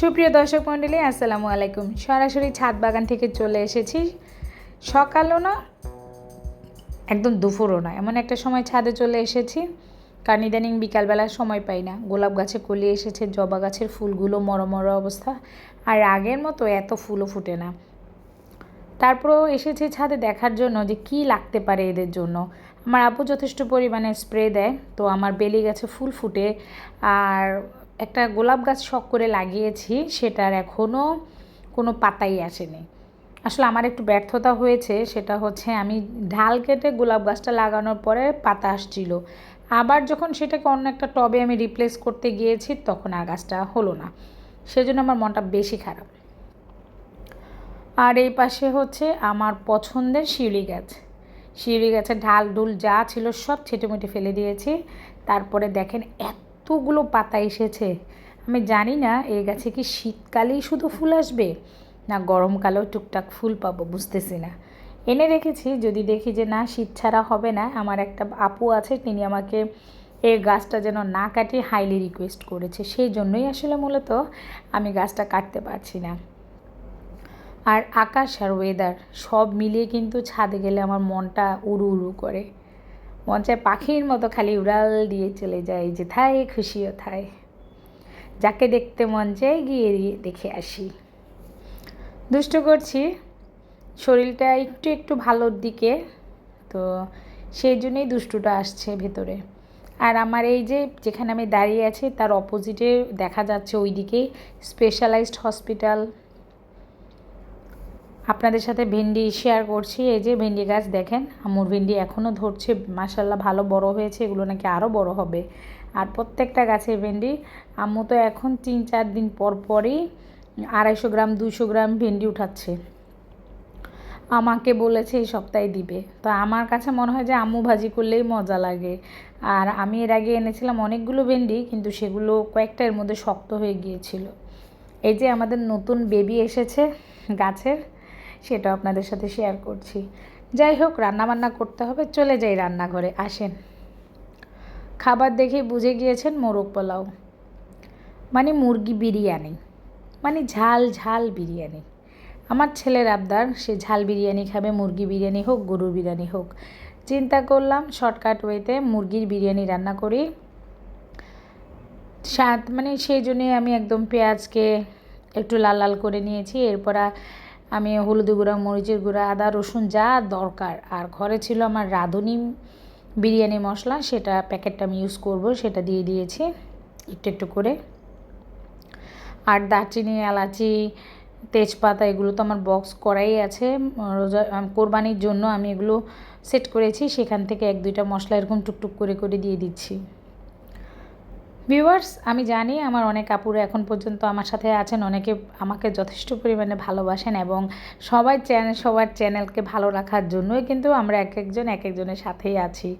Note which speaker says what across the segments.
Speaker 1: সুপ্রিয় দর্শক মণ্ডলী, আসসালামু আলাইকুম। সরাসরি ছাদ বাগান থেকে চলে এসেছি। সকালও না, একদম দুপুরও না। এমন একটা সময় ছাদে চলে এসেছি, কারণ ইদানিং বিকালবেলা সময় পাই না। গোলাপ গাছে কলি এসেছে, জবা গাছের ফুলগুলো মরমর অবস্থা। আর আগের মতো এত ফুলও ফুটে না। তারপরেও এসেছি ছাদে দেখার জন্য যে কি লাগতে পারে এদের জন্য। আমার আপু যথেষ্ট পরিমাণে স্প্রে দেয়, তো আমার বেলি গাছে ফুল ফুটে। আর একটা গোলাপ গাছ শখ করে লাগিয়েছি, সেটার এখনও কোনো পাতাই আসেনি। আসলে আমার একটু ব্যর্থতা হয়েছে, সেটা হচ্ছে আমি ঢাল কেটে গোলাপ গাছটা লাগানোর পরে পাতা আসছিল। আবার যখন সেটাকে অন্য একটা টবে আমি রিপ্লেস করতে গিয়েছি, তখন আর গাছটা হলো না। সেজন্য আমার মনটা বেশি খারাপ। আর এই পাশে হচ্ছে আমার পছন্দের শিউলি গাছ। শিউলি গাছের ঢাল, ডুল যা ছিল সব ছেটেমুটে ফেলে দিয়েছি। তারপরে দেখেন এতগুলো পাতা এসেছে? আমি জানি না এই গাছে কি শীতকালেই শুধু ফুল আসবে? না গরমকালেও টুকটাক ফুল পাবো, বুঝতেছি না। এনে রেখেছি, যদি দেখি যে না, শীত ছাড়া হবে না, আমার একটা আপু আছে, তিনি আমাকে এই গাছটা যেন না কাটিয়ে হাইলি রিকোয়েস্ট করেছে। সেই জন্যই আসলে মূলত আমি গাছটা কাটতে পারছি না। আর আকাশ আর ওয়েদার সব মিলিয়ে কিন্তু ছাদে গেলে আমার মনটা উড়ু উড়ু করে। মন চায় পাখির মতো খালি উড়াল দিয়ে চলে যায় যে থাই খুশিও থাই। যাকে দেখতে মন চায় গিয়ে দেখে আসি। দুষ্ট করছি। শরীরটা একটু একটু ভালোর দিকে, তো সেই জন্যই দুষ্টুটা আসছে ভেতরে। আর আমার এই যে যেখানে আমি দাঁড়িয়ে আছি, তার অপোজিটে দেখা যাচ্ছে ওই দিকেই স্পেশালাইজড হসপিটাল আপনাদের সাথে ভেন্ডি শেয়ার করছি। এই যে ভেন্ডি গাছ দেখেন আমুর ভেন্ডি এখনও ধরছে মাসাল্লাহ ভালো বড় হয়েছে, এগুলো নাকি আরও বড় হবে। আর প্রত্যেকটা গাছে ভেন্ডি, আম্মু তো এখন তিন চার দিন পর পরই আড়াইশো গ্রাম দুশো গ্রাম ভেন্ডি উঠাচ্ছে। আমাকে বলেছে এই সপ্তাহে দিবে। তো আমার কাছে মনে হয় যে আম্মু ভাজি করলেই মজা লাগে। আর আমি এর আগে এনেছিলাম অনেকগুলো ভেন্ডি, কিন্তু সেগুলো কয়েকটা এর মধ্যে শক্ত হয়ে গিয়েছিল। এই যে আমাদের নতুন বেবি এসেছে গাছের সেটা আপনাদের সাথে শেয়ার করছি। যাই হোক, রান্নাবান্না করতে হবে, চলে যাই রান্নাঘরে, আসেন। খাবার দেখে বুঝে গিয়েছেন মোরগ পোলাও। মানে মুরগি বিরিয়ানি। মানে ঝাল ঝাল বিরিয়ানি। আমার ছেলের আবদার, সে ঝাল বিরিয়ানি খাবে, মুরগি বিরিয়ানি হোক, গরুর বিরিয়ানি হোক। চিন্তা করলাম শর্টকাট ওয়েতে মুরগির বিরিয়ানি রান্না করি। স্বাদ মানে সেই জন্যে আমি একদম পেঁয়াজকে একটু লাল লাল করে নিয়েছি। এরপর আমি হলুদ গুঁড়া, মরিচের গুঁড়া, আদা, রসুন যা দরকার। আর ঘরে ছিল আমার রাঁধুনি বিরিয়ানি মশলা, সেটা প্যাকেটটা আমি ইউজ করব, সেটা দিয়ে দিয়েছি একটু একটু করে। আর দারচিনি, এলাচি, তেজপাতা, এগুলো তো আমার বক্স করাই আছে। রোজা কোরবানির জন্য আমি এগুলো সেট করেছি, সেখান থেকে এক দুইটা মশলা এরকম টুকটুক করে করে দিয়ে দিচ্ছি। ভিউয়ার্স আমি জানি আমার অনেক আপুরা এখন পর্যন্ত আমার সাথে আছেন। অনেকে আমাকে যথেষ্ট পরিমাণে ভালোবাসেন এবং সবাই চ্যানেল সবার চ্যানেলকে ভালো রাখার জন্যই কিন্তু আমরা এক একজন, এক একজনের সাথেই আছি।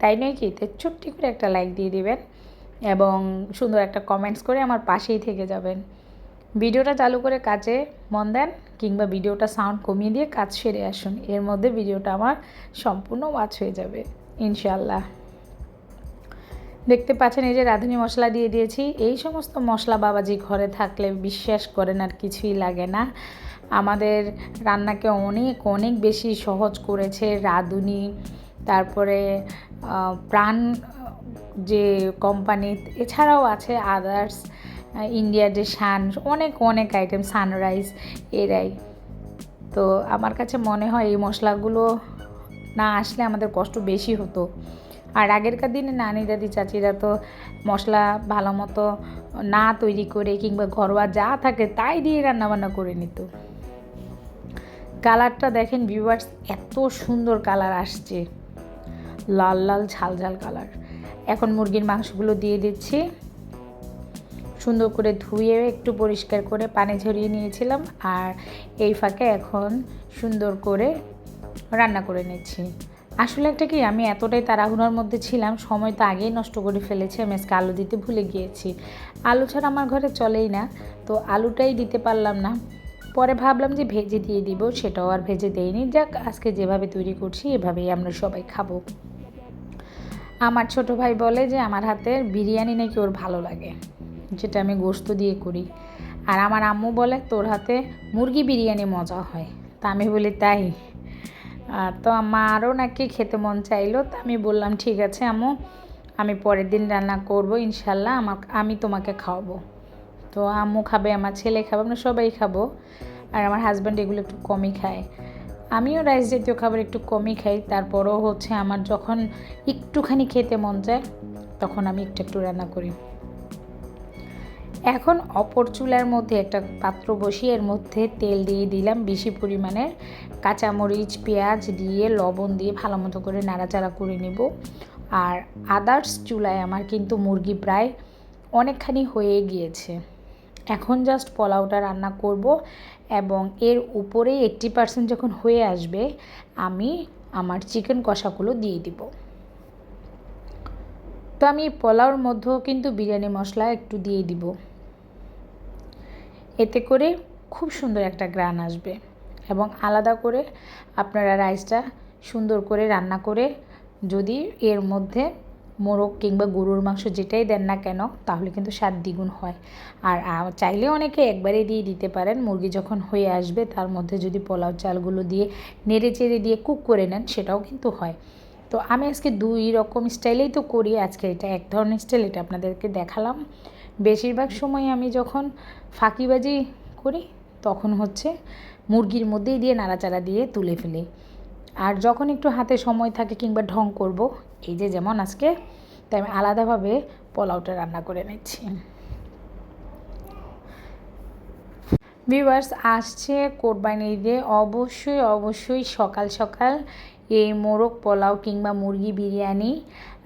Speaker 1: তাই নয় কি? তো ছোট্টি করে একটা লাইক দিয়ে দিবেন এবং সুন্দর একটা কমেন্টস করে আমার পাশেই থেকে যাবেন। ভিডিওটা চালু করে কাজে মন দেন কিংবা ভিডিওটা সাউন্ড কমিয়ে দিয়ে কাজ সেরে আসুন। এর মধ্যে ভিডিওটা আমার সম্পূর্ণ ওয়াচ হয়ে যাবে। ইনশাল্লাহ দেখতে পাচ্ছেন এই যে রাঁধুনি মশলা দিয়ে দিয়েছি। এই সমস্ত মশলা বাবাজি ঘরে থাকলে বিশ্বাস করেন আর কিছুই লাগে না। আমাদের রান্নাকে অনেক অনেক বেশি সহজ করেছে রাঁধুনি। তারপরে প্রাণ, যে কোম্পানি এছাড়াও আছে আদার্স ইন্ডিয়ার যে সান অনেক অনেক আইটেম সানরাইজ এরাই। তো আমার কাছে মনে হয় এই মশলাগুলো না আসলে আমাদের কষ্ট বেশি হতো। আর আগেরকার দিনে নানি, দাদি, চাচিরা তো মশলা ভালো মতো না তৈরি করে কিংবা ঘরোয়া যা থাকে তাই দিয়ে রান্নাবান্না করে নিত। কালারটা দেখেন ভিউয়ার্স এত সুন্দর কালার আসছে। লাল লাল, ঝাল ঝাল কালার। এখন মুরগির মাংসগুলো দিয়ে দিচ্ছি। সুন্দর করে ধুয়ে একটু পরিষ্কার করে পানি ঝরিয়ে নিয়েছিলাম আর এই ফাঁকে এখন সুন্দর করে রান্না করে নিচ্ছি। আসলে একটা কি, আমি এতটাই তাড়াহুড়োর মধ্যে ছিলাম, সময় তো আগেই নষ্ট করে ফেলেছি, আমি আজকে আলু দিতে ভুলে গিয়েছি। আলু ছাড়া আমার ঘরে চলেই না, তো আলুটাই দিতে পারলাম না। পরে ভাবলাম যে ভেজে দিয়ে দিব, সেটাও আর ভেজে দেয়নি যাক, আজকে যেভাবে তৈরি করছি, এভাবেই আমরা সবাই খাব। আমার ছোট ভাই বলে যে, আমার হাতের বিরিয়ানি নাকি ওর ভালো লাগে, যেটা আমি গোস্ত দিয়ে করি। আর আমার আম্মু বলে, তোর হাতে মুরগি বিরিয়ানি মজা হয়। তা আমি বলি, তাই? আহ, তো আমারও নাকি খেতে মন চাইলো তা আমি বললাম ঠিক আছে আম্মু আমি পরের দিন রান্না করব ইনশাল্লাহ আমাকে আমি তোমাকে খাওয়াবো। তো আম্মু খাবে আমার ছেলে খাবে আমরা সবাই খাব। আর আমার হাজব্যান্ড এগুলো একটু কমই খায়। আমিও রাইস জাতীয় খাবার একটু কমই খাই তারপরও হচ্ছে আমার যখন একটুখানি খেতে মন যায় তখন আমি একটু একটু রান্না করি। এখন অপর চুলার মধ্যে একটা পাত্র বসিয়ে এর মধ্যে তেল দিয়ে দিলাম। বেশি পরিমাণের কাঁচামরিচ, পেঁয়াজ দিয়ে, লবণ দিয়ে ভালো মতো করে নাড়াচাড়া করে নেব। আর আদার্স চুলায় আমার কিন্তু মুরগি প্রায় অনেকখানি হয়ে গিয়েছে। এখন জাস্ট পোলাওটা রান্না করব এবং এর উপরে এইট্টি পার্সেন্ট যখন হয়ে আসবে, আমি আমার চিকেন কষাগুলো দিয়ে দিব। তো আমি পোলাওর মধ্যেও কিন্তু বিরিয়ানি মশলা একটু দিয়ে দিব। এতে করে খুব সুন্দর একটা গ্রান আসবে এবং আলাদা করে আপনারা রাইসটা সুন্দর করে রান্না করে যদি এর মধ্যে মোরগ কিংবা গরুর মাংস যেটাই দেন না কেন, তাহলে কিন্তু স্বাদ দ্বিগুণ হয়। আর চাইলে অনেকে একবারে দিয়ে দিতে পারেন, মুরগি যখন হয়ে আসবে তার মধ্যে যদি পোলাও চালগুলো দিয়ে নেড়ে চেড়ে দিয়ে কুক করে নেন, সেটাও কিন্তু হয়। তো আমি আজকে দুই রকম স্টাইলেই তো করি, আজকে এটা এক ধরনের স্টাইল, এটা আপনাদেরকে দেখালাম। বেশিরভাগ সময় আমি যখন ফাঁকিবাজি করি, তখন হচ্ছে মুরগির মধ্যেই দিয়ে নাড়াচাড়া দিয়ে তুলে ফেলি। আর যখন একটু হাতে সময় থাকে কিংবা ঢং করব, এই যে যেমন আজকে, তাই আমি আলাদাভাবে পোলাওটা রান্না করে নিচ্ছি। ভিউয়ার্স, আসছে কোরবানি ঈদে। অবশ্যই অবশ্যই সকাল সকাল এই মোরগ পোলাও কিংবা মুরগি বিরিয়ানি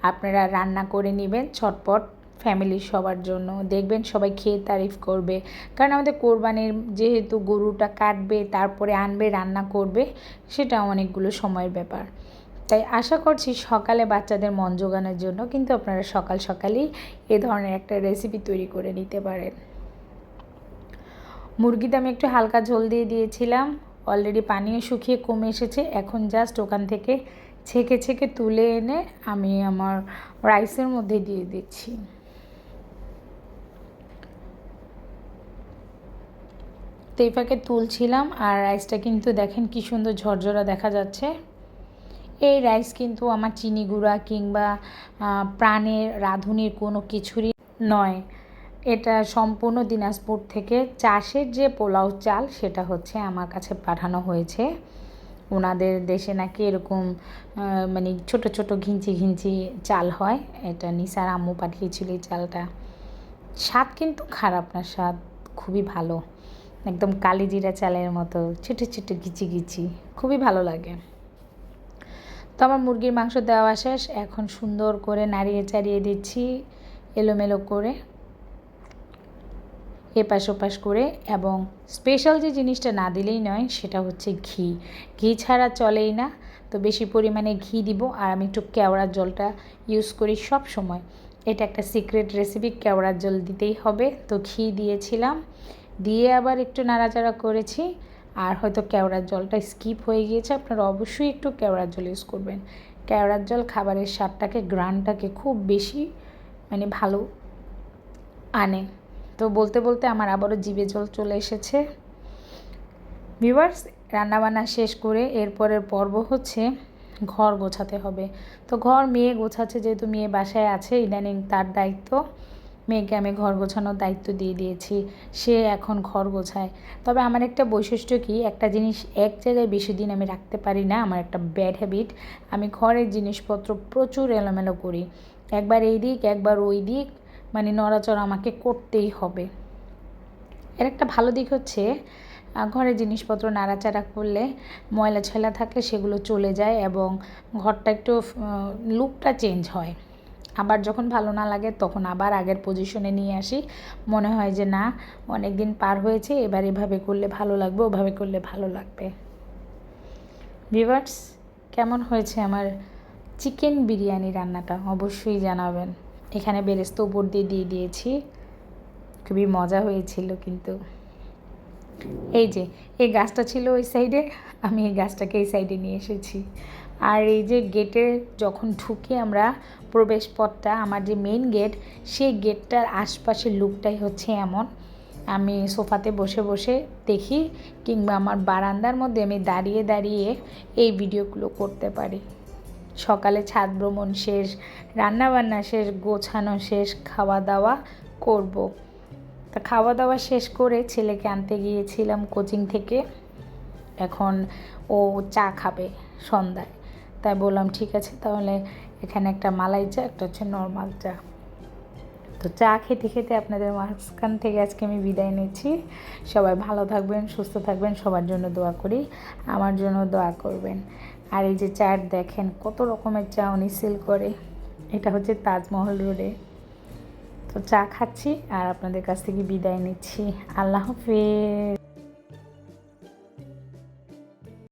Speaker 1: আপনারা রান্না করে নেবেন, ছটপট। ফ্যামিলির সবার জন্য। দেখবেন সবাই খেয়ে তারিফ করবে। কারণ আমাদের কোরবানির যেহেতু গরুটা কাটবে, তারপরে আনবে, রান্না করবে, সেটা অনেকগুলো সময়ের ব্যাপার। তাই আশা করছি সকালে বাচ্চাদের মন জোগানোর জন্য কিন্তু আপনারা সকাল সকালেই এ ধরনের একটা রেসিপি তৈরি করে নিতে পারেন। মুরগিতে আমি একটু হালকা ঝোল দিয়ে দিয়েছিলাম। অলরেডি পানিও শুকিয়ে কমে এসেছে। এখন জাস্ট ওখান থেকে ছেঁকে ছেঁকে তুলে এনে আমি আমার রাইসের মধ্যে দিয়ে দিচ্ছি। তো এই ফাঁকে তুলছিলাম আর রাইসটা কিন্তু দেখেন কি সুন্দর ঝরঝরা দেখা যাচ্ছে। এই রাইস কিন্তু আমার চিনি গুঁড়া কিংবা প্রাণের, রাঁধুনির কোনো কিছুরই নয়। এটা সম্পূর্ণ দিনাজপুর থেকে চাষের যে পোলাও চাল, সেটা হচ্ছে আমার কাছে পাঠানো হয়েছে। ওনাদের দেশে নাকি এরকম মানে ছোট ছোট ঘিঞ্চি ঘিঞ্চি চাল হয়। এটা নিসার আম্মু পাঠিয়েছিল এই চালটা। স্বাদ কিন্তু খারাপ না, স্বাদ খুবই ভালো। একদম কালিজিরা চালের মতো ছোটো ছোটো গিচি গিচি। খুবই ভালো লাগে। তো আমার মুরগির মাংস দেওয়া শেষ। এখন সুন্দর করে নাড়িয়ে চাড়িয়ে দিচ্ছি এলোমেলো করে। এপাশ ওপাশ করে এবং স্পেশাল যে জিনিসটা না দিলেই নয়, সেটা হচ্ছে ঘি। ঘি ছাড়া চলেই না। তো বেশি পরিমাণে ঘি দিব আর আমি একটু কেওড়ার জলটা ইউজ করি সব সময় এটা একটা সিক্রেট রেসিপি কেওড়ার জল দিতেই হবে। তো ঘি দিয়েছিলাম। দিয়ে আবার একটু নাড়াচাড়া করেছি। আর হয়তো কেওড়ার জলটা স্কিপ হয়ে গিয়েছে, আপনারা অবশ্যই একটু কেওড়ার জল ইউজ করবেন। কেওড়ার জল খাবারের স্বাদটাকে, গ্রানটাকে খুব বেশি মানে ভালো আনে। তো বলতে বলতে আমার আবারও জিভে জল চলে এসেছে। ভিউয়ার্স, রান্নাবান্না শেষ করে এরপরের পর্ব হচ্ছে ঘর গোছাতে হবে। তো ঘর মেয়ে গোছাচ্ছে, যেহেতু মেয়ে বাসায় আছে, ইদানিং তার দায়িত্ব। মেয়েকে আমি ঘর গোছানোর দায়িত্ব দিয়ে দিয়েছি, সে এখন ঘর গোছায়। তবে আমার একটা বৈশিষ্ট্য কি? একটা জিনিস এক জায়গায় বেশি দিন আমি রাখতে পারি না, আমার একটা ব্যাড হ্যাবিট আমি ঘরের জিনিসপত্র প্রচুর এলোমেলো করি। একবার এই দিক, একবার ওই দিক মানে নড়াচড়া আমাকে করতেই হবে। এর একটা ভালো দিক হচ্ছে ঘরের জিনিসপত্র নাড়াচাড়া করলে ময়লা ছয়লা থাকলে সেগুলো চলে যায় এবং ঘরটা একটু লুকটা চেঞ্জ হয়। আবার যখন ভালো না লাগে তখন আবার আগের পজিশনে নিয়ে আসি। মনে হয় যে না অনেক দিন পার হয়েছে, এবার এভাবে করলে ভালো লাগবে, ওভাবে করলে ভালো লাগবে। ভিভার্স কেমন হয়েছে আমার চিকেন বিরিয়ানি রান্নাটা? অবশ্যই জানাবেন। এখানে বেরেস্ত উপর দিয়ে দিয়ে দিয়েছি। খুবই মজা হয়েছিল কিন্তু। এই যে, এই গাছটা ছিল ওই সাইডে আমি এই গাছটাকে এই সাইডে নিয়ে এসেছি। আর এই যে গেটে যখন ঢুকে আমরা প্রবেশ পথটা আমার যে মেন গেট সেই গেটটার আশপাশের লুকটাই হচ্ছে এমন। আমি সোফাতে বসে বসে দেখি কিংবা আমার বারান্দার মধ্যে আমি দাঁড়িয়ে দাঁড়িয়ে এই ভিডিওগুলো করতে পারি। সকালে ছাদ ভ্রমণ শেষ, রান্নাবান্না শেষ, গোছানো শেষ খাওয়া দাওয়া করব। তা খাওয়া দাওয়া শেষ করে ছেলেকে আনতে গিয়েছিলাম কোচিং থেকে। এখন ও চা খাবে সন্ধ্যায়। তাই বললাম, ঠিক আছে, তাহলে এখানে একটা মালাই চা, একটা হচ্ছে নর্মাল চা। তো চা খেতে খেতে আপনাদের মাঝখান থেকে আজকে আমি বিদায় নিচ্ছি। সবাই ভালো থাকবেন, সুস্থ থাকবেন, সবার জন্য দোয়া করি, আমার জন্য দোয়া করবেন। আর এই যে চার দেখেন, কত রকমের চা উনি সেল করে। এটা হচ্ছে তাজমহল রোডে তো চা খাচ্ছি আর আপনাদের কাছ থেকে বিদায় নিচ্ছি। আল্লাহ হাফেজ।